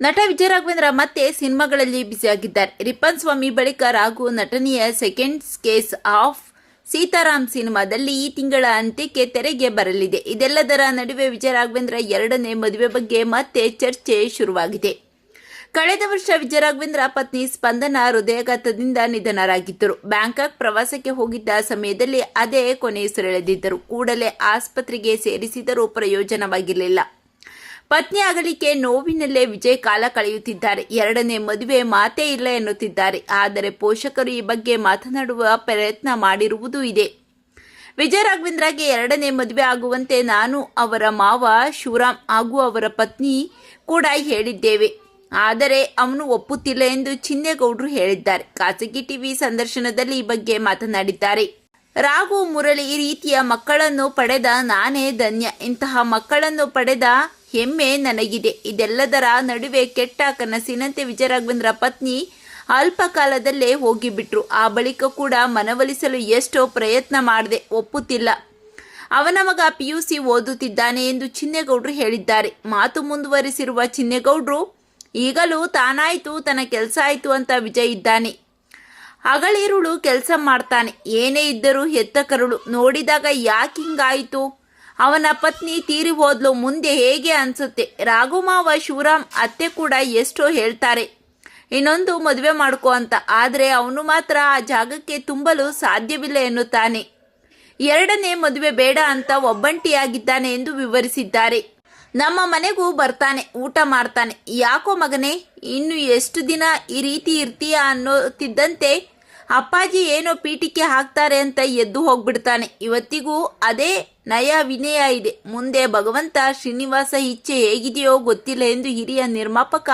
ನಟ ವಿಜಯ ರಾಘವೇಂದ್ರ ಮತ್ತೆ ಸಿನಿಮಾಗಳಲ್ಲಿ ಬ್ಯುಸಿಯಾಗಿದ್ದಾರೆ. ರಿಪ್ಪನ್ ಸ್ವಾಮಿ ಬಳಿಕ ರಾಘು ನಟನೆಯ ಸೆಕೆಂಡ್ ಕೇಸ್ ಆಫ್ ಸೀತಾರಾಮ್ ಸಿನಿಮಾದಲ್ಲಿ ಈ ತಿಂಗಳ ಅಂತ್ಯಕ್ಕೆ ತೆರೆಗೆ ಬರಲಿದೆ. ಇದೆಲ್ಲದರ ನಡುವೆ ವಿಜಯ ರಾಘವೇಂದ್ರ ಎರಡನೇ ಮದುವೆ ಬಗ್ಗೆ ಮತ್ತೆ ಚರ್ಚೆ ಶುರುವಾಗಿದೆ. ಕಳೆದ ವರ್ಷ ವಿಜಯ ರಾಘವೇಂದ್ರ ಪತ್ನಿ ಸ್ಪಂದನ ಹೃದಯಾಘಾತದಿಂದ ನಿಧನರಾಗಿದ್ದರು. ಬ್ಯಾಂಕಾಕ್ ಪ್ರವಾಸಕ್ಕೆ ಹೋಗಿದ್ದ ಸಮಯದಲ್ಲಿ ಅದೇ ಕೊನೆಯುಸಿರೆಳೆದಿದ್ದರು ಕೂಡಲೇ ಆಸ್ಪತ್ರೆಗೆ ಸೇರಿಸಿದರೂ ಪ್ರಯೋಜನವಾಗಿರಲಿಲ್ಲ. ಪತ್ನಿ ಆಗಲಿಕ್ಕೆ ನೋವಿನಲ್ಲೇ ವಿಜಯ್ ಕಾಲ ಕಳೆಯುತ್ತಿದ್ದಾರೆ. ಎರಡನೇ ಮದುವೆ ಮಾತೇ ಇಲ್ಲ ಎನ್ನುತ್ತಿದ್ದಾರೆ. ಆದರೆ ಪೋಷಕರು ಈ ಬಗ್ಗೆ ಮಾತನಾಡುವ ಪ್ರಯತ್ನ ಮಾಡಿರುವುದೂ ಇದೆ. ವಿಜಯ ರಾಘವೇಂದ್ರಗೆ ಎರಡನೇ ಮದುವೆ ಆಗುವಂತೆ ನಾನು ಅವರ ಮಾವ ಶಿವರಾಮ್ ಹಾಗೂ ಅವರ ಪತ್ನಿ ಕೂಡ ಹೇಳಿದ್ದೇವೆ. ಆದರೆ ಅವನು ಒಪ್ಪುತ್ತಿಲ್ಲ ಎಂದು ಚಿನ್ನೇಗೌಡರು ಹೇಳಿದ್ದಾರೆ. ಖಾಸಗಿ ಟಿವಿ ಸಂದರ್ಶನದಲ್ಲಿ ಈ ಬಗ್ಗೆ ಮಾತನಾಡಿದ್ದಾರೆ. ರಾಘು ಮುರಳಿ ಈ ರೀತಿಯ ಮಕ್ಕಳನ್ನು ಪಡೆದ ನಾನೇ ಧನ್ಯ. ಇಂತಹ ಮಕ್ಕಳನ್ನು ಪಡೆದ ಹೆಮ್ಮೆ ನನಗಿದೆ. ಇದೆಲ್ಲದರ ನಡುವೆ ಕೆಟ್ಟ ಕನಸಿನಂತೆ ವಿಜಯರಾಘವೇಂದ್ರ ಪತ್ನಿ ಅಲ್ಪ ಕಾಲದಲ್ಲೇ ಹೋಗಿಬಿಟ್ರು. ಆ ಬಳಿಕ ಕೂಡ ಮನವೊಲಿಸಲು ಎಷ್ಟೋ ಪ್ರಯತ್ನ ಮಾಡಿದೆ, ಒಪ್ಪುತ್ತಿಲ್ಲ. ಅವನ ಮಗ ಪಿಯುಸಿ ಓದುತ್ತಿದ್ದಾನೆ ಎಂದು ಚಿನ್ನೇಗೌಡರು ಹೇಳಿದ್ದಾರೆ. ಮಾತು ಮುಂದುವರಿಸಿರುವ ಚಿನ್ನೇಗೌಡರು, ಈಗಲೂ ತಾನಾಯ್ತು, ತನ್ನ ಕೆಲಸ ಆಯ್ತು ಅಂತ ವಿಜಯ್ ಇದ್ದಾನೆ. ಅಗಳಿರುಳು ಕೆಲಸ ಮಾಡ್ತಾನೆ. ಏನೇ ಇದ್ದರೂ ಹೆತ್ತ ಕರುಳು. ನೋಡಿದಾಗ ಯಾಕೆ ಹಿಂಗಾಯಿತು? ಅವನ ಪತ್ನಿ ತೀರಿ ಹೋದ್ಲು. ಮುಂದೆ ಹೇಗೆ ಅನ್ಸುತ್ತೆ? ರಾಘುಮಾವ ಶಿವರಾಮ್ ಅತ್ತೆ ಕೂಡ ಎಷ್ಟೋ ಹೇಳ್ತಾರೆ. ಇನ್ನೊಂದು ಮದುವೆ ಮಾಡ್ಕೋ ಅಂತ. ಆದರೆ ಅವನು ಮಾತ್ರ ಆ ಜಾಗಕ್ಕೆ ತುಂಬಲು ಸಾಧ್ಯವಿಲ್ಲ ಎನ್ನುತ್ತಾನೆ. ಎರಡನೇ ಮದುವೆ ಬೇಡ ಅಂತ ಒಬ್ಬಂಟಿಯಾಗಿದ್ದಾನೆ ಎಂದು ವಿವರಿಸಿದ್ದಾರೆ. ನಮ್ಮ ಮನೆಗೂ ಬರ್ತಾನೆ, ಊಟ ಮಾಡ್ತಾನೆ. ಯಾಕೋ ಮಗನೇ, ಇನ್ನು ಎಷ್ಟು ದಿನ ಈ ರೀತಿ ಇರ್ತೀಯಾ ಅನ್ನೋತಿದ್ದಂತೆ ಅಪ್ಪಾಜಿ ಏನೋ ಪೀಠಿಕೆ ಹಾಕ್ತಾರೆ ಅಂತ ಎದ್ದು ಹೋಗ್ಬಿಡ್ತಾನೆ. ಇವತ್ತಿಗೂ ಅದೇ ನಯ ವಿನಯ ಇದೆ. ಮುಂದೆ ಭಗವಂತ ಶ್ರೀನಿವಾಸ ಇಚ್ಛೆ ಹೇಗಿದೆಯೋ ಗೊತ್ತಿಲ್ಲ ಎಂದು ಹಿರಿಯ ನಿರ್ಮಾಪಕ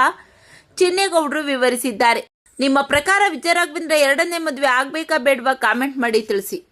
ಚಿನ್ನೇಗೌಡರು ವಿವರಿಸಿದ್ದಾರೆ. ನಿಮ್ಮ ಪ್ರಕಾರ ವಿಜಯ ರಾಘವೇಂದ್ರ ಎರಡನೇ ಮದುವೆ ಆಗ್ಬೇಕಾ ಬೇಡವಾ? ಕಾಮೆಂಟ್ ಮಾಡಿ ತಿಳಿಸಿ.